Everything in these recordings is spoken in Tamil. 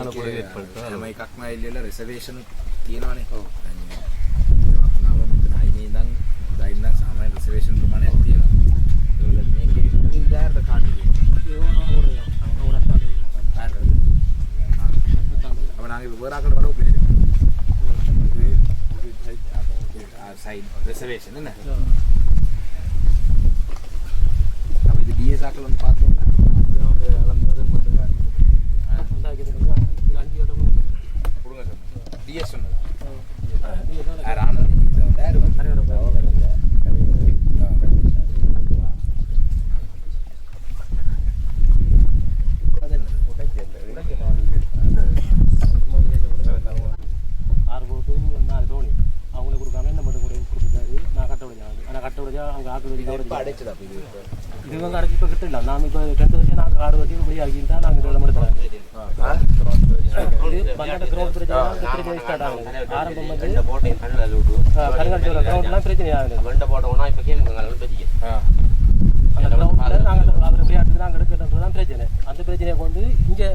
අනුකූලව ඒත් හැම එකක්ම ඇවිල්ලා රිසර්වේෂන් තියෙනවානේ. ඔව්. අපනාව මෙතන අයිනේ ඉඳන් හොඳයි ඉඳන් සාමාන්‍ය රිසර්වේෂන් ප්‍රමාණයක් තියෙනවා. ඒවල මේකේ இது வந்து அடைச்சி இப்போ கிட்ட இல்லை நாம இப்போ டென்த் வச்சு நாங்கள் ஆறு வச்சு இப்படி ஆகிட்டா நாங்கள் இதில் மட்டும் தராங்க இது பன்னெண்டு கிரௌண்ட் பிரச்சனை ஸ்டார்ட் ஆகுது ஆரம்பம் வந்து போட்டையும் கண்ணில் விட்டு கருங்காட்சியோட கிரௌண்ட்லாம் பிரச்சனை ஆகுது வெண்ட போட்டோம்னா இப்போ ஆ அந்த கிரௌண்டில் நாங்கள் அவர் விளையாட்டு நாங்கள் எடுக்கிறது தான் பிரச்சனை அந்த பிரச்சனையை வந்து இங்கே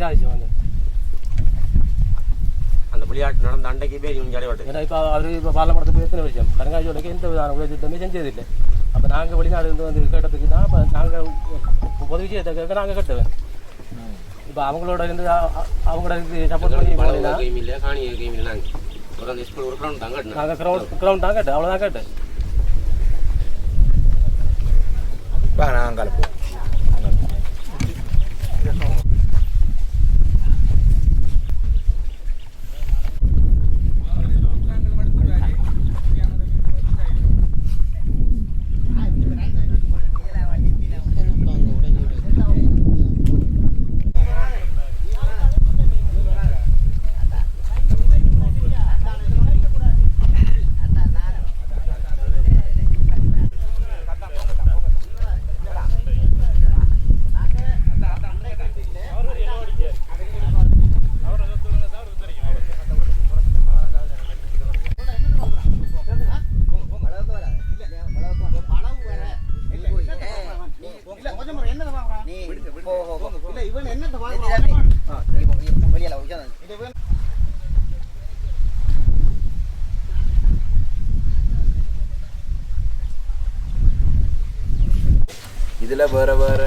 சாதிச்சோம் வந்து அந்த விளையாட்டு நடந்த அன்றைக்கு பேர் இவங்க அடைவாட்டு ஏன்னா இப்போ அவர் இப்போ பாலமரத்துக்கு எத்தனை வருஷம் கருங்காட்சியோடக்கு எந்த விதமான உதவி திட்டமே செஞ்சதில்லை அப்போ நாங்கள் வெளிநாடு இருந்து வந்து கேட்டதுக்கு தான் இப்போ நாங்கள் பொது விஷயத்தை கேட்க நாங்கள் கட்டுவேன் இப்போ அவங்களோட இருந்து அவங்களோட இது சப்போர்ட் பண்ணி போனீங்கன்னா கேம் இல்லை காணி கேம் இல்லை நாங்கள் நாங்கள் கிரௌண்ட் கிரௌண்ட் தான் கேட்டேன். அவ்வளோதான் கேட்டேன் வா நான் இதில் வேறு வேறு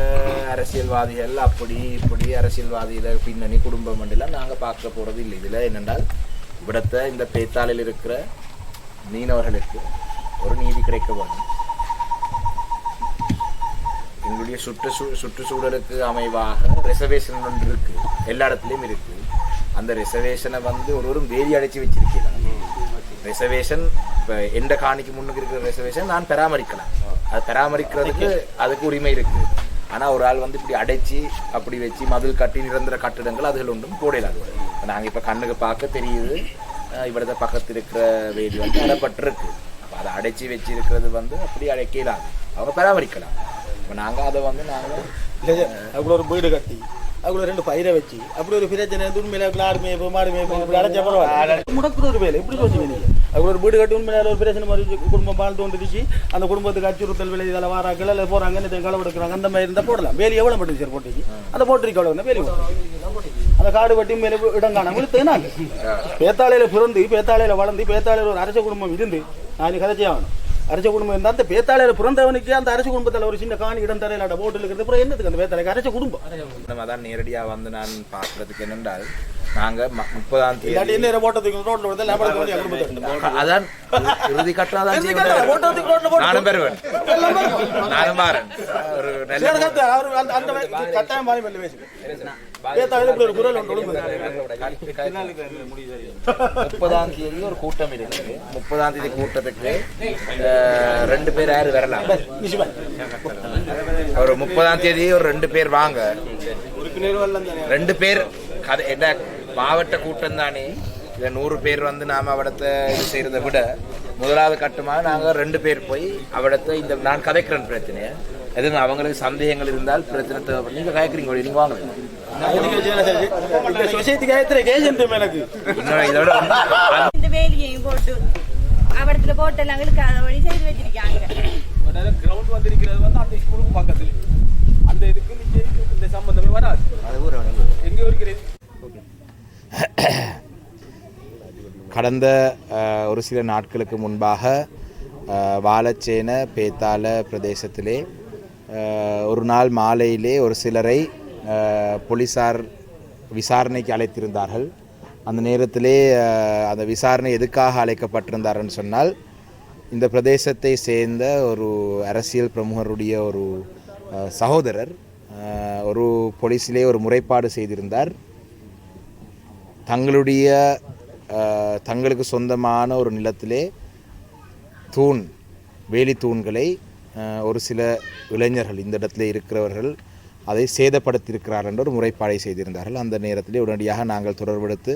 அரசியல்வாதிகள் அப்படி இப்படி அரசியல்வாதியில் பின்னணி குடும்பம் எல்லாம் நாங்கள் பார்க்க போகிறது இல்லை. இதில் என்னென்றால் இவிடத்த இந்த பேத்தாளில் இருக்கிற மீனவர்களுக்கு ஒரு நீதி கிடைக்க வேண்டும். எங்களுடைய சுற்று சுற்றுச்சூழலுக்கு அமைவாக ரிசர்வேஷன் ஒன்று இருக்கு. எல்லா இடத்துலையும் இருக்கு. அந்த ரிசர்வேஷனை வந்து ஒரு ஒரு வேலி அடைச்சி வச்சிருக்கிறாங்க ரிசர்வேஷன் இப்போ எந்த காணிக்கு முன்னுக்கு இருக்கிற ரிசர்வேஷன் நான் பராமரிக்கலாம். அதை பராமரிக்கிறதுக்கு அதுக்கு உரிமை இருக்குது ஆனால் ஒரு ஆள் வந்து இப்படி அடைச்சி அப்படி வச்சு மதில் கட்டி நிரந்தர கட்டிடங்கள் அதுகள் ஒன்றும் கூடையிலாது நாங்கள் இப்போ கண்ணுக்கு பார்க்க தெரியுது. இவரது பக்கத்தில் இருக்கிற வேலி வந்து அடைப்பட்டிருக்கு. அப்போ அதை அடைச்சி வச்சிருக்கிறது வந்து அப்படி அடைக்கலாம் அவங்க பராமரிக்கலாம். இப்போ நாங்கள் அதை வந்து நாங்கள் அதுக்குள்ள ஒரு வீடு கட்டி அதுக்குள்ள ரெண்டு பயிரை வச்சு அப்படி ஒரு பிரச்சனை துணிமையில ஆடு மேய்ப்பு மாடு மேய்ப்பு அடைச்ச பரவாயில்ல. முடக்குற ஒரு வேலை எப்படி சொல்லுவீங்க ஒரு வீடு கட்டி உண்மையில ஒரு பிரச்சனை மாதிரி குடும்பம் வாழ்ந்து வந்துடுச்சு அந்த குடும்பத்துக்கு அச்சுறுத்தல் விலை இதில் வராங்க இல்லை போகிறாங்க இந்த களவு எடுக்கிறாங்க. அந்த மாதிரி இருந்தால் போடலாம். வேலி எவ்வளோ மட்டும் சார் போட்டுச்சு? அந்த போட்டிருக்க எவ்வளோ வேலி அந்த காடு வெட்டி மேலே இடம் காணாம இழுத்தேனாங்க பேத்தாளையில பிறந்து பேத்தாளையில வளர்ந்து பேத்தாளையில் ஒரு அரச குடும்பம் இருந்து நான் கதைச்சே ஆகணும். அரச குடும்பம் இருந்தால் அந்த பேத்தாளையில பிறந்தவனுக்கு அந்த அரச குடும்பத்தில் ஒரு சின்ன காணி இடம் தரையில போட்டு இருக்கிறது. அப்புறம் என்னதுக்கு அந்த பேத்தாளைக்கு? அரச குடும்பம். நம்ம தான் நேரடியா வந்து நான் பார்க்கறதுக்கு என்னென்றால் நாங்க முப்பதாம் தேதி. அதான் இறுதி கட்டணம் தான் நானும் பெறுவேன். நானும் மாறன். ஒரு. முப்பதாம் தேதி ஒரு கூட்டம் இருக்கு. முப்பதாம் தேதி கூட்டத்துக்கு ரெண்டு பேர் யாரு வரலாம். ஒரு முப்பதாம் தேதி ஒரு ரெண்டு பேர் வாங்க. ரெண்டு பேர் கதை என்ன மாவட்ட கூட்டம் தானே இதை நூறு பேர் வந்து நாம அவிடத்தை இது செய்யறதை விட முதலாவது கட்டமா நாங்க ரெண்டு பேர் போய் அவிடத்தை இந்த நான் கதைக்கிறேன் பிரச்சனையை. எதுவும் அவங்களுக்கு சந்தேகங்கள் இருந்தால் பிரச்சனை தேவைப்படும். நீங்க கதைக்கிறீங்க நீங்க வாங்க? இந்த இந்த வேலியையும் போட்டு அவடத்துல போட்டெல்லாம் வழி செய்து வச்சிருக்காங்க. கிரவுண்ட் வந்திருக்கிறது வந்து அந்த ஸ்கூலுக்கு பக்கத்துல அந்த இதுக்கு இந்த சம்பந்தமே வராது. எங்க இருக்கிறது? கடந்த ஒரு சில நாட்களுக்கு முன்பாக வாலச்சேன பேத்தால பிரதேசத்திலே ஒரு நாள் மாலையிலே ஒரு சிலரை போலீசார் விசாரணைக்கு அழைத்திருந்தார்கள். அந்த நேரத்திலே அந்த விசாரணை எதுக்காக அழைக்கப்பட்டிருந்தார்னு சொன்னால் இந்த பிரதேசத்தை சேர்ந்த ஒரு அரசியல் பிரமுகருடைய ஒரு சகோதரர் ஒரு போலீஸிலே ஒரு முறைப்பாடு செய்திருந்தார். தங்களுடைய தங்களுக்கு சொந்தமான ஒரு நிலத்திலே தூண் வேலி தூண்களை ஒரு சில இளைஞர்கள் இந்த இடத்துல இருக்கிறவர்கள் அதை சேதப்படுத்தியிருக்கிறார் என்ற ஒரு முறைப்பாடை செய்திருந்தார்கள். அந்த நேரத்திலே உடனடியாக நாங்கள் தொடர்பெடுத்து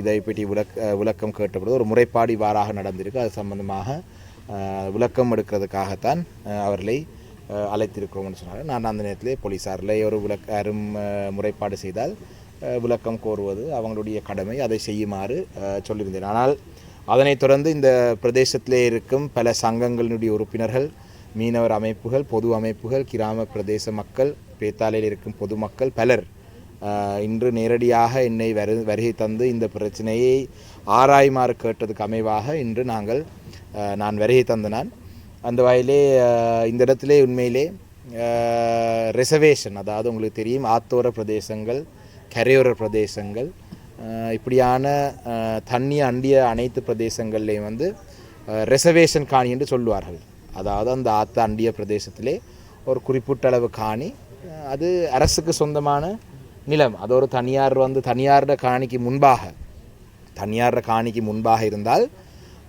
இதை பற்றி விளக்க விளக்கம் கேட்டபொழுது ஒரு முறைப்பாடு இவ்வாறாக நடந்திருக்கு. அது சம்பந்தமாக விளக்கம் எடுக்கிறதுக்காகத்தான் அவர்களை அழைத்திருக்கிறோம்னு சொன்னாங்க நான் அந்த நேரத்திலே போலீஸாரில் ஒரு விளக்க அரும் முறைப்பாடு செய்தால் விளக்கம் கோருவது அவங்களுடைய கடமை. அதை செய்யுமாறு சொல்லியிருந்தேன். ஆனால் அதனைத் தொடர்ந்து இந்த பிரதேசத்திலே இருக்கும் பல சங்கங்களினுடைய உறுப்பினர்கள் மீனவர் அமைப்புகள் பொது அமைப்புகள் கிராம பிரதேச மக்கள் பேத்தாலையில் இருக்கும் பொதுமக்கள் பலர் இன்று நேரடியாக என்னை வரு வருகை தந்து இந்த பிரச்சனையை ஆராயுமாறு கேட்டதுக்கு அமைவாக இன்று நாங்கள் நான் வருகை தந்த நான். அந்த வகையிலே இந்த இடத்திலே உண்மையிலே ரிசர்வேஷன் அதாவது உங்களுக்கு தெரியும் ஆத்தோர பிரதேசங்கள் கரையோர பிரதேசங்கள் இப்படியான தண்ணி அண்டிய அனைத்து பிரதேசங்கள்லேயும் வந்து ரிசர்வேஷன் காணி என்று சொல்லுவார்கள். அதாவது அந்த ஆத்த அண்டிய பிரதேசத்திலே ஒரு குறிப்பிட்ட அளவு காணி அது அரசுக்கு சொந்தமான நிலம். அது ஒரு தனியார் வந்து தனியாரோட காணிக்கு முன்பாக தனியார் காணிக்கு முன்பாக இருந்தால்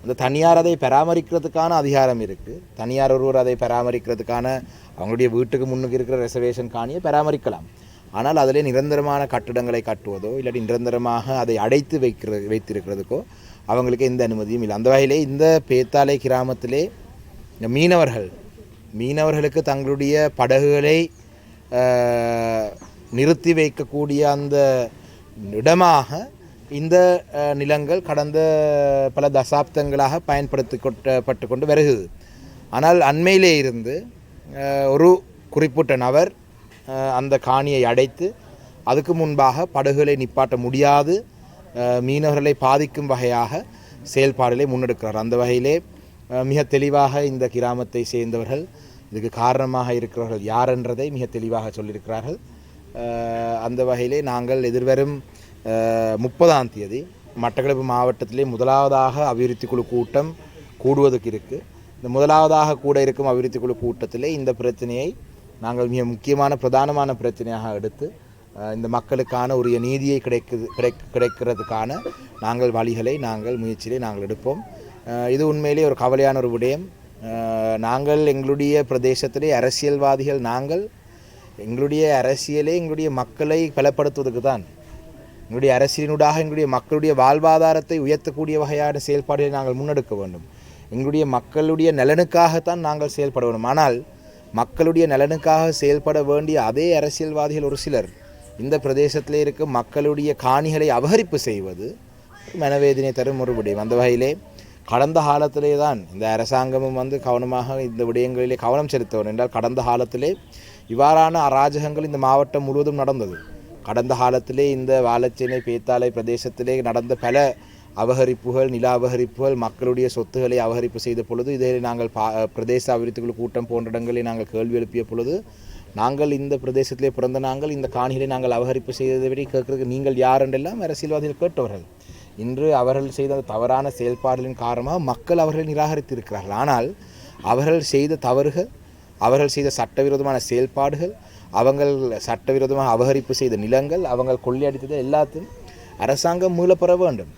அந்த தனியார் அதை பராமரிக்கிறதுக்கான அதிகாரம் இருக்குது தனியார் ஒருவர் அதை பராமரிக்கிறதுக்கான அவங்களுடைய வீட்டுக்கு முன்னுக்கு இருக்கிற ரிசர்வேஷன் காணியை பராமரிக்கலாம். ஆனால் அதிலே நிரந்தரமான கட்டிடங்களை கட்டுவதோ இல்லாட்டி நிரந்தரமாக அதை அடைத்து வைக்கிறது வைத்திருக்கிறதுக்கோ அவங்களுக்கு எந்த அனுமதியும் இல்லை. அந்த வகையிலே இந்த பேத்தாலை கிராமத்திலே இந்த மீனவர்கள் மீனவர்களுக்கு தங்களுடைய படகுகளை நிறுத்தி வைக்கக்கூடிய அந்த இடமாக இந்த நிலங்கள் கடந்த பல தசாப்தங்களாக பயன்படுத்தி கொட்டப்பட்டு கொண்டு வருகிறது. ஆனால் அண்மையிலே இருந்து ஒரு குறிப்பிட்ட நபர் அந்த காணியை அடைத்து அதுக்கு முன்பாக படகுகளை நிப்பாட்ட முடியாது. மீனவர்களை பாதிக்கும் வகையாக செயல்பாடுகளை முன்னெடுக்கிறார். அந்த வகையிலே மிக தெளிவாக இந்த கிராமத்தை சேர்ந்தவர்கள் இதுக்கு காரணமாக இருக்கிறவர்கள் யார் என்றதை மிக தெளிவாக சொல்லியிருக்கிறார்கள். அந்த வகையிலே நாங்கள் எதிர்வரும் முப்பதாம் தேதி மட்டக்களப்பு மாவட்டத்திலே முதலாவதாக அபிவிருத்தி குழு கூட்டம் கூடுவதற்கு இருக்குது இந்த முதலாவதாக கூட இருக்கும் அபிவிருத்தி குழு கூட்டத்திலே இந்த பிரச்சனையை நாங்கள் மிக முக்கியமான பிரதானமான பிரச்சனையாக எடுத்து இந்த மக்களுக்கான உரிய நீதியை கிடைக்குது கிடைக் கிடைக்கிறதுக்கான நாங்கள் வழிகளை நாங்கள் முயற்சியிலே நாங்கள் எடுப்போம். இது உண்மையிலே ஒரு கவலையான ஒரு விடயம். நாங்கள் எங்களுடைய பிரதேசத்திலே அரசியல்வாதிகள் நாங்கள் எங்களுடைய அரசியலே எங்களுடைய மக்களை பலப்படுத்துவதற்கு தான் எங்களுடைய அரசியலினூடாக எங்களுடைய மக்களுடைய வாழ்வாதாரத்தை உயர்த்தக்கூடிய வகையான செயல்பாடுகளை நாங்கள் முன்னெடுக்க வேண்டும். எங்களுடைய மக்களுடைய நலனுக்காகத்தான் நாங்கள் செயல்பட வேண்டும். ஆனால் மக்களுடைய நலனுக்காக செயல்பட வேண்டிய அதே அரசியல்வாதிகள் ஒரு சிலர். இந்த பிரதேசத்தில் இருக்கும் மக்களுடைய காணிகளை அபகரிப்பு செய்வது மனவேதனை தரும் ஒரு விடயம். அந்த வகையிலே கடந்த காலத்திலே தான் இந்த அரசாங்கமும் வந்து கவனமாக இந்த விடயங்களிலே கவனம் செலுத்த என்றால் கடந்த காலத்திலே இவ்வாறான அராஜகங்கள் இந்த மாவட்டம் முழுவதும் நடந்தது. கடந்த காலத்திலே இந்த வாழச்சேனை பேத்தாலை பிரதேசத்திலே நடந்த பல அபகரிப்புகள் நில அபகரிப்புகள் மக்களுடைய சொத்துக்களை அபகரிப்பு செய்த பொழுது இதை நாங்கள் பா பிரதேச அபிவிருத்திகள் கூட்டம் போன்ற இடங்களில் நாங்கள் கேள்வி எழுப்பிய பொழுது நாங்கள் இந்த பிரதேசத்திலே பிறந்த நாங்கள் இந்த காணிகளை நாங்கள் அபகரிப்பு செய்ததை விட கேட்கறதுக்கு நீங்கள் யார் என்றெல்லாம் அரசியல்வாதிகள் கேட்டவர்கள். இன்று அவர்கள் செய்த அந்த தவறான செயல்பாடுகளின் காரணமாக மக்கள் அவர்களை நிராகரித்திருக்கிறார்கள். ஆனால் அவர்கள் செய்த தவறுகள் அவர்கள் செய்த சட்டவிரோதமான செயல்பாடுகள் அவங்கள் சட்டவிரோதமாக அபகரிப்பு செய்த நிலங்கள் அவங்கள் கொள்ளையடித்தது எல்லாத்தையும் அரசாங்கம் மீளப்பெற வேண்டும்.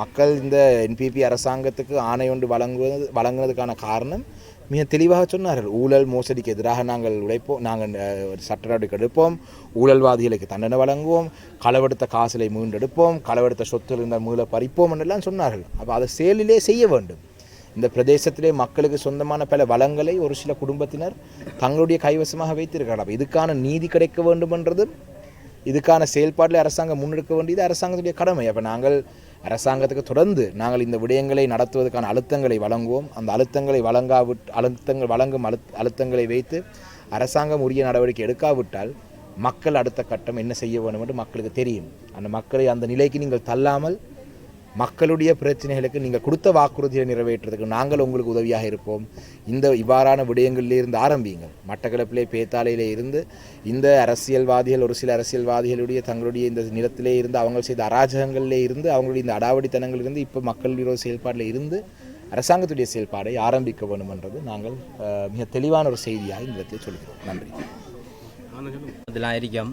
மக்கள் இந்த என்பிபி அரசாங்கத்துக்கு ஆணை ஒன்று வழங்குவது வழங்குவதற்கான காரணம் மிக தெளிவாக சொன்னார்கள். ஊழல் மோசடிக்கு எதிராக நாங்கள் உழைப்போம் நாங்கள் சட்ட நடவடிக்கை எடுப்போம். ஊழல்வாதிகளுக்கு தண்டனை வழங்குவோம். களவெடுத்த காசலை மீண்டெடுப்போம். களவெடுத்த சொத்துகள் இருந்தால் மீள பறிப்போம் என்றெல்லாம் சொன்னார்கள். அப்போ அதை செயலிலே செய்ய வேண்டும். இந்த பிரதேசத்திலே மக்களுக்கு சொந்தமான பல வளங்களை ஒரு சில குடும்பத்தினர் தங்களுடைய கைவசமாக வைத்திருக்கிறார்கள். அப்போ இதுக்கான நீதி கிடைக்க வேண்டும் என்றதும் இதுக்கான செயல்பாட்டில் அரசாங்கம் முன்னெடுக்க வேண்டியது அரசாங்கத்துடைய கடமை. அப்போ நாங்கள் அரசாங்கத்துக்கு தொடர்ந்து நாங்கள் இந்த விடயங்களை நடத்துவதற்கான அழுத்தங்களை வழங்குவோம். அந்த அழுத்தங்களை வழங்காவிட் அழுத்தங்கள் வழங்கும் அழு அழுத்தங்களை வைத்து அரசாங்கம் உரிய நடவடிக்கை எடுக்காவிட்டால் மக்கள் அடுத்த கட்டம் என்ன செய்ய வேண்டும் என்று மக்களுக்கு தெரியும். அந்த மக்களை அந்த நிலைக்கு நீங்கள் தள்ளாமல் மக்களுடைய பிரச்சனைகளுக்கு நீங்கள் கொடுத்த வாக்குறுதியை நிறைவேற்றுறதுக்கு நாங்கள் உங்களுக்கு உதவியாக இருப்போம். இந்த இவ்வாறான விடயங்களில் இருந்து மட்டக்களப்பிலே பேத்தாலையிலே இருந்து இந்த அரசியல்வாதிகள் ஒரு சில அரசியல்வாதிகளுடைய தங்களுடைய இந்த நிலத்திலே இருந்து அவங்க செய்த அராஜகங்களிலே இருந்து அவங்களுடைய இந்த அடாவடித்தனங்கள் இருந்து இப்போ மக்கள் விரோத செயல்பாட்டில் இருந்து அரசாங்கத்துடைய செயல்பாடை ஆரம்பிக்க வேண்டும் என்றது நாங்கள் மிக தெளிவான ஒரு செய்தியாக இந்த இடத்தில் சொல்கிறோம். நன்றி. இதெல்லாம் இருக்கும்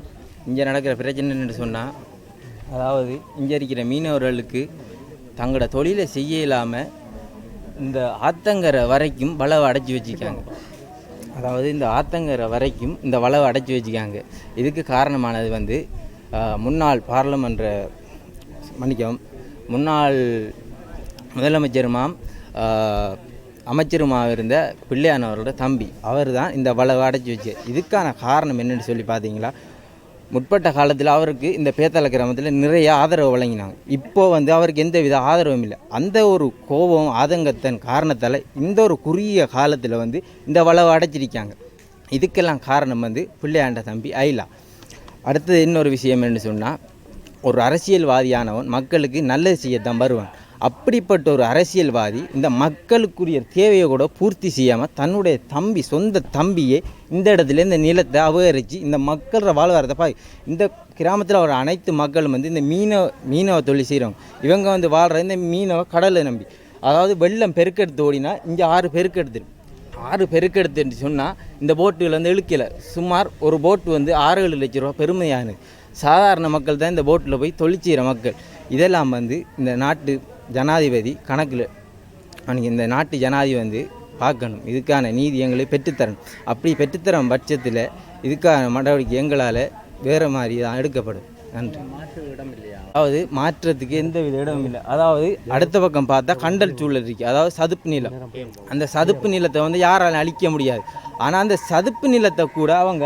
இங்கே நடக்கிற பிரச்சனைன்னு சொன்னால் அதாவது இங்கே இருக்கிற மீனவர்களுக்கு தங்களோட தொழிலை செய்ய இல்லாமல் இந்த ஆத்தங்கரை வரைக்கும் வளவை அடைச்சி வச்சுக்காங்க அதாவது இந்த ஆத்தங்கரை வரைக்கும் இந்த வளவை அடைச்சி வச்சுக்காங்க இதுக்கு காரணமானது வந்து முன்னாள் பாராளுமன்ற மன்னிக்கவும் முன்னாள் முதலமைச்சருமாம் அமைச்சருமாக இருந்த பிள்ளையானவரோட தம்பி அவர் தான் இந்த வளவை அடைச்சி வச்சு. இதுக்கான காரணம் என்னென்னு சொல்லி பார்த்தீங்களா? முற்பட்ட காலத்தில் அவருக்கு இந்த பேத்தலை கிராமத்தில் நிறைய ஆதரவு வழங்கினாங்க. இப்போ வந்து அவருக்கு எந்த வித ஆதரவும் இல்லை. அந்த ஒரு கோபம் ஆதங்கத்தின் காரணத்தால் இந்த ஒரு குறுகிய காலத்தில் வந்து இந்த வளவை அடைச்சிருக்காங்க இதுக்கெல்லாம் காரணம் வந்து பிள்ளையாண்ட தம்பி ஐலா அடுத்தது இன்னொரு விஷயம் என்ன சொன்னால் ஒரு அரசியல்வாதியானவன் மக்களுக்கு நல்லது செய்யத்தான் வருவான். அப்படிப்பட்ட ஒரு அரசியல்வாதி இந்த மக்களுக்குரிய தேவையை கூட பூர்த்தி செய்யாமல் தன்னுடைய தம்பி சொந்த தம்பியை இந்த இடத்துல இந்த நிலத்தை அபகரித்து இந்த மக்களோட வாழ்வாரத்தை பா இந்த கிராமத்தில் வர அனைத்து மக்களும் வந்து இந்த மீனவ மீனவ தொழில் செய்கிறவங்க இவங்க வந்து வாழ்கிற இந்த மீனவ கடலை நம்பி. அதாவது வெள்ளம் பெருக்கெடுத்து ஓடினா இங்கே ஆறு பெருக்கெடுத்துடும் ஆறு பெருக்கெடுத்துன்னு சொன்னால் இந்த போட்டுகள் வந்து இழுக்கலை. சுமார் ஒரு போட்டு வந்து ஆறு ஏழு லட்ச ரூபா பெருமையானது சாதாரண மக்கள் தான் இந்த போட்டில் போய் தொழில் செய்கிற மக்கள். இதெல்லாம் வந்து இந்த நாட்டு ஜனாதிபதி கணக்கில் அவனுக்கு இந்த நாட்டு ஜனாதிபதி வந்து பார்க்கணும். இதுக்கான நீதி எங்களை பெற்றுத்தரணும். அப்படி பெற்றுத்தரும் பட்சத்தில் இதுக்கான நடவடிக்கை எங்களால் வேறு மாதிரி தான் எடுக்கப்படும். நன்றி. அதாவது மாற்றத்துக்கு எந்த வித இடமும் இல்லை. அதாவது அடுத்த பக்கம் பார்த்தா கண்டல் சூழல் இருக்குது அதாவது சதுப்பு நிலம். அந்த சதுப்பு நிலத்தை வந்து யாராலும் அழிக்க முடியாது. ஆனால் அந்த சதுப்பு நிலத்தை கூட அவங்க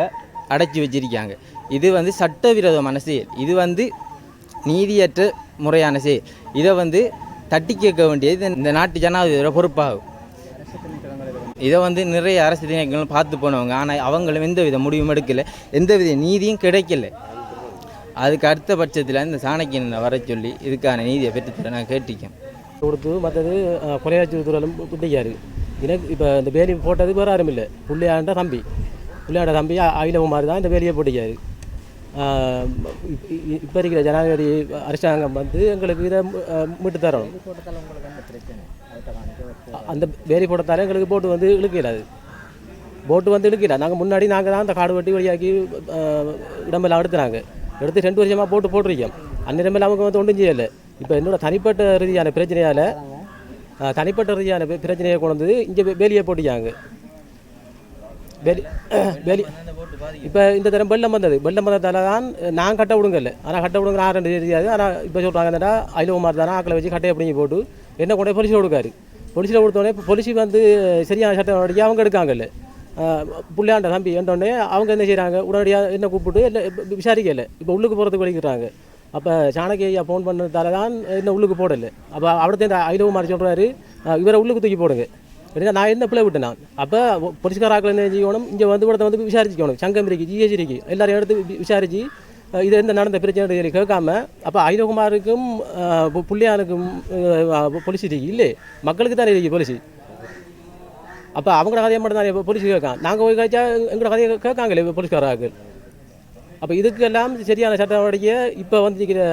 அடைச்சி வச்சிருக்காங்க. இது வந்து சட்டவிரோதமான செயல் இது வந்து நீதியற்ற முறையான செயல். இதை வந்து தட்டி கேட்க வேண்டியது இந்த நாட்டு ஜனாதிபதியோட பொறுப்பாகும். இதை வந்து நிறைய அரசு திணைக்களும் பார்த்து போனவங்க. ஆனால் அவங்களும் எந்த வித முடிவும் எடுக்கலை. எந்த வித நீதியும் கிடைக்கல. அதுக்கு அடுத்த பட்சத்தில் இந்த சாணக்கியனை வர சொல்லி இதுக்கான நீதியை பெற்றுத்தர நான் கேட்டிருக்கேன். கொடுத்து மற்றது கொலையாச்சி துறையிலும் பிடிக்காரு எனக்கு இப்போ இந்த வேலி போட்டது வேறு யாரும் இல்லை. பிள்ளையாண்ட தம்பி. பிள்ளையாண்ட தம்பி அகிலகுமார் தான் இந்த வேலியை போட்டிக்காரு இப்போ இருக்கிற ஜனாதிபதி அரசாங்கம் வந்து எங்களுக்கு இதை மீட்டு தரணும். அந்த வேலி போட்டதால எங்களுக்கு போட்டு வந்து இழுக்கிறாது போட்டு வந்து இழுக்கல. நாங்கள் முன்னாடி நாங்கள் தான் அந்த காடு வெட்டி வழியாக்கி இடமெல்லாம் எடுத்துனாங்க. எடுத்து ரெண்டு வருஷமாக போட்டு போட்டிருக்கோம். அந்நிறமெல்லாம் அவங்க வந்து ஒன்றும் செய்யலை. இப்போ என்னோட தனிப்பட்ட ரீதியான பிரச்சனையால் தனிப்பட்ட ரீதியான பிரச்சனையை கொண்டு வந்து இங்கே வேலியை போட்டிக்காங்க வேலி இப்போ இந்த தரம் வெள்ளம் வந்தது. வெள்ளம் வந்ததால தான் நான் கட்ட விடுங்கல்ல ஆனால் கட்ட விடுங்க நான் ரெண்டு தெரியாது. ஆனால் இப்போ சொல்கிறாங்க என்னடா ஐலவமார் தானே ஆக்களை வச்சு கட்டையை பிடிங்கி போட்டு என்ன கொண்டு போய் போலீஸில் கொடுக்காரு போலீஸில் கொடுத்தோடனே இப்போ போலீஸ் வந்து சரியான சட்டம் நடவடிக்கை அவங்க எடுக்காங்கல்ல. புள்ளையாண்ட தம்பி என்றோடனே அவங்க என்ன செய்கிறாங்க உடனடியாக என்ன கூப்பிட்டு இல்லை விசாரிக்கலை. இப்போ உள்ளுக்கு போகிறதுக்கு வலிக்கிறாங்க. அப்போ சாணக்கிய ஐயா ஃபோன் பண்ணதால தான் என்ன உள்ளுக்கு போடலை. அப்போ அவிடத்தே இந்த ஐலவமார் சொல்கிறாரு இவரை உள்ளுக்கு தூக்கி போடுங்க. அப்படின்னா நான் என்ன பிள்ளை விட்டேன்? நான் அப்போ போலீஸ்காராக்கள் என்ன செய்யணும்? இங்கே வந்து கூட வந்து விசாரிச்சுக்கணும். சங்கம் இருக்கு ஜிஹெச் இருக்கு எல்லாரும் எடுத்து விசாரிச்சு இது எந்த நடந்த பிரச்சனை சொல்லி கேட்காம அப்போ ஐலகுமாருக்கும் புள்ளியானுக்கும் போலீஸ் இருக்கு. இல்லை மக்களுக்கு தானே இருக்கு போலீஸ். அப்போ அவங்களோட கதையை மட்டும் தான் போலீஸ் கேட்கான் நாங்கள் போய் கழிச்சா எங்களோட கதையை கேட்காங்களே போலீஸ்காராக்கள். அப்போ இதுக்கெல்லாம் சரியான சட்ட நடவடிக்கையை இப்போ வந்து ஜனாதிபதியை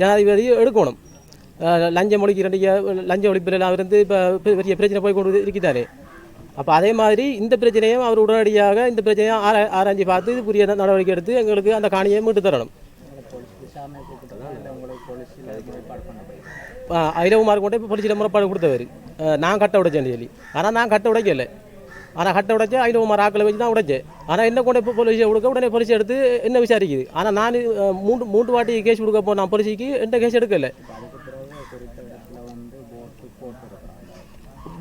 ஜனாதிபதி எடுக்கணும். லஞ்சம் ஒழிக்கிறண்டிய லஞ்ச ஒழிப்பில் அவர் வந்து இப்போ பெரிய பிரச்சனை போய் கொண்டு இருக்கிறாரு. அப்போ அதே மாதிரி இந்த பிரச்சனையும் அவர் உடனடியாக இந்த பிரச்சனையை ஆரா ஆராய்ச்சி பார்த்து புரிய நடவடிக்கை எடுத்து எங்களுக்கு அந்த காணியை மீட்டு தரணும். ஐலவுமார் கொண்டு இப்போ போலீஸில் முறைப்பாடு கொடுத்தவர். நான் கட்ட உடைச்சேன்னு சொல்லி. ஆனால் நான் கட்ட உடைக்கலை. ஆனால் கட்ட உடைச்சு ஐலவுமார் ஆக்களை வச்சு தான் உடைச்சேன். ஆனால் என்ன கொண்டு இப்போ போலீஸை கொடுக்க? உடனே போலீஸ் எடுத்து என்ன விசாரிக்குது? ஆனால் நான் மூன்று மூன்று வாட்டி கேஸ் கொடுக்க போனேன் போலீஸுக்கு எந்த கேஸ் எடுக்கலை.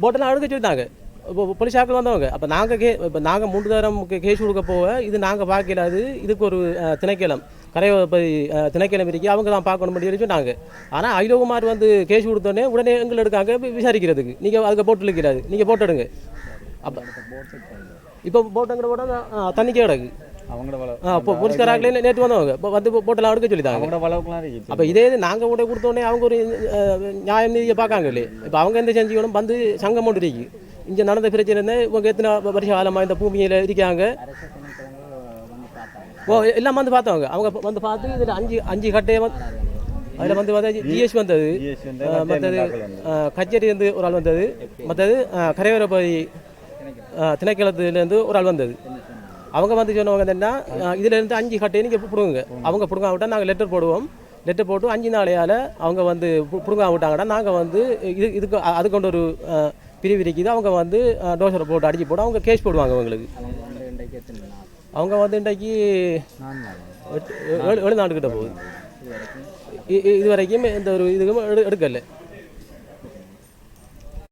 போட்டெல்லாம் எடுக்க சொல்லிட்டாங்க. இப்போ போலீஸ் ஆக்கள் வந்தவங்க. அப்போ நாங்கள் கே இப்போ நாங்கள் மூன்று தரம் கேஸ் கொடுக்க போக இது நாங்கள் பார்க்கல அது இதுக்கு ஒரு அஹ், திணைக்களம். கரையோப்பதி திணைக்களம் இருக்கு. அவங்க தான் பார்க்கணும் சொல்லி சொன்னாங்க. ஆனால் ஐலோகுமார் வந்து கேஸ் கொடுத்தோடனே உடனே எங்களை எடுக்காங்க விசாரிக்கிறதுக்கு. நீங்கள் அதுக்கு போட்டு இருக்கிறாது நீங்கள் போட்டு எடுங்க. அப்போ இப்போ போட்டுங்கிற போட தண்ணிக்கே கிடக்கு. அவங்களோட வள ஆ இப்போ நேற்று வந்தவங்க. இப்போ வந்து போட்டெல்லாம் எடுக்க சொல்லிட்டாங்க அவங்களோட வளவுக்குலாம் இருக்கு. அப்போ இதே இது நாங்கள் கூட கொடுத்தோடனே அவங்க ஒரு நியாயம் நீதியை பார்க்காங்களே இப்போ அவங்க எந்த செஞ்சுக்கணும்? வந்து சங்கம் ஒன்று இருக்கு. இங்கே நடந்த பிரச்சனை இவங்க எத்தனை வருஷ காலமாக இந்த பூமியில் இருக்காங்க? ஓ எல்லாம் வந்து பார்த்தவங்க. அவங்க வந்து பார்த்து இதில் அஞ்சு அஞ்சு கட்டையை வந்து அதில் வந்து பார்த்தா ஜிஎஸ் வந்தது. மற்றது அஹ், கச்சேரி வந்து ஒரு ஆள் வந்தது. மற்றது கரையோரப்பகுதி திணைக்களத்துலேருந்து ஒரு ஆள் வந்தது. அவங்க வந்து சொன்னவங்க என்னன்னா இதுலேருந்து இருந்து அஞ்சு கட்டையை நீங்கள் பிடுங்குங்க. அவங்க பிடுங்க விட்டால் நாங்கள் லெட்டர் போடுவோம். லெட்டர் போட்டு அஞ்சு நாளையால் அவங்க வந்து பிடுங்க விட்டாங்கன்னா நாங்கள் வந்து இது இதுக்கு அது கொண்டு ஒரு அஹ், பிரிவு இருக்குது அவங்க வந்து டோசரை போட்டு அடிச்சு போட்டு அவங்க கேஸ் போடுவாங்க அவங்களுக்கு அவங்க வந்து இன்றைக்கு ஏழு ஏழு போகுது. இது வரைக்கும் இந்த ஒரு இதுக்கும் எடு எடுக்கலை.